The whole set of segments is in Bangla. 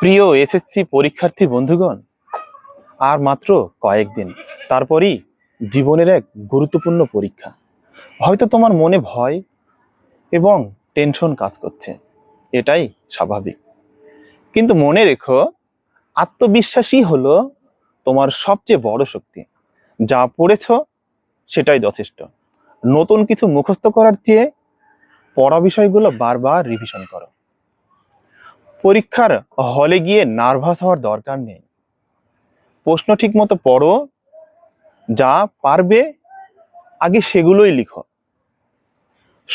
প্রিয় এসএসসি পরীক্ষার্থী বন্ধুগণ, আর মাত্র কয়েকদিন, তারপরই জীবনের এক গুরুত্বপূর্ণ পরীক্ষা। হয়তো তোমার মনে ভয় এবং টেনশন কাজ করছে, এটাই স্বাভাবিক। কিন্তু মনে রেখো আত্মবিশ্বাসী হলো তোমার সবচেয়ে বড় শক্তি। যা পড়েছ, সেটাই যথেষ্ট। নতুন কিছু মুখস্থ করার চেয়ে পড়া বিষয়গুলো বারবার রিভিশন করো। পরীক্ষার হলে গিয়ে নার্ভাস হওয়ার দরকার নেই। প্রশ্ন ঠিক মতো পড়ো, যা পারবে, আগে সেগুলোই লিখো।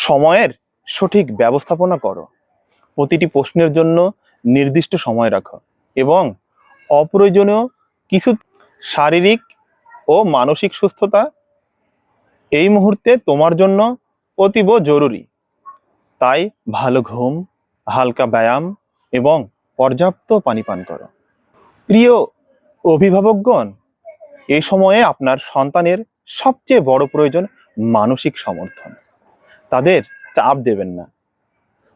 সময়ের সঠিক ব্যবস্থাপনা করো। প্রতিটি প্রশ্নের জন্য নির্দিষ্ট সময় রাখো এবং অপ্রয়োজনীয় কিছু শারীরিক ও মানসিক সুস্থতা এই মুহূর্তে তোমার জন্য অতীব জরুরি। তাই ভালো ঘুম, হালকা ব্যায়াম এবং পর্যাপ্ত পানি পান করো। প্রিয় অভিভাবকগণ এই সময়ে আপনার সন্তানের সবচেয়ে বড় প্রয়োজন মানসিক সমর্থন। তাদের চাপ দেবেন না।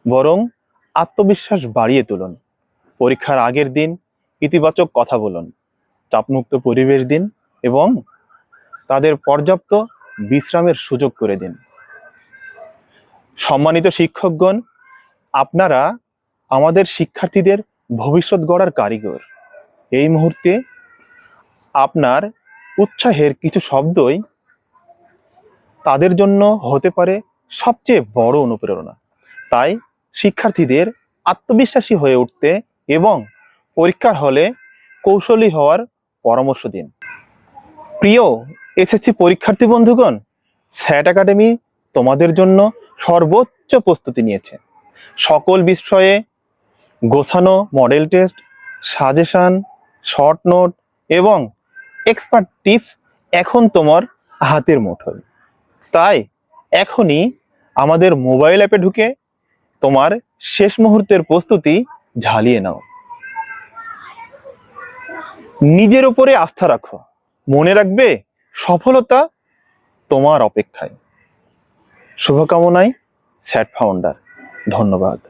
বরং আত্মবিশ্বাস বাড়িয়ে তুলুন। পরীক্ষার আগের দিন ইতিবাচক কথা বলুন। চাপমুক্ত পরিবেশ দিন এবং তাদের পর্যাপ্ত বিশ্রামের সুযোগ করে দিন। সম্মানিত শিক্ষকগণ, আপনারা আমাদের শিক্ষার্থীদের ভবিষ্যৎ গড়ার কারিগর। এই মুহূর্তে আপনার উৎসাহের কিছু শব্দই তাদের জন্য হতে পারে সবচেয়ে বড় অনুপ্রেরণা। তাই শিক্ষার্থীদের আত্মবিশ্বাসী হয়ে উঠতে এবং পরীক্ষার হলে কৌশলী হওয়ার পরামর্শ দিন। প্রিয় এসএসসি পরীক্ষার্থী বন্ধুগণ, স্যাট একাডেমি তোমাদের জন্য সর্বোচ্চ প্রস্তুতি নিয়েছে। সকল বিষয়ে গোছানো model test suggestion short note এবং এক্সপার্ট টিপস এখন তোমার হাতের মুঠোয়। তাই এখনই আমাদের মোবাইল অ্যাপে ঢুকে তোমার শেষ মুহূর্তের প্রস্তুতি ঝালিয়ে নাও। নিজের উপরে আস্থা রাখো। মনে রাখবে সফলতা তোমার অপেক্ষায়। শুভকামনায় স্যাট ফাউন্ডার ধন্যবাদ।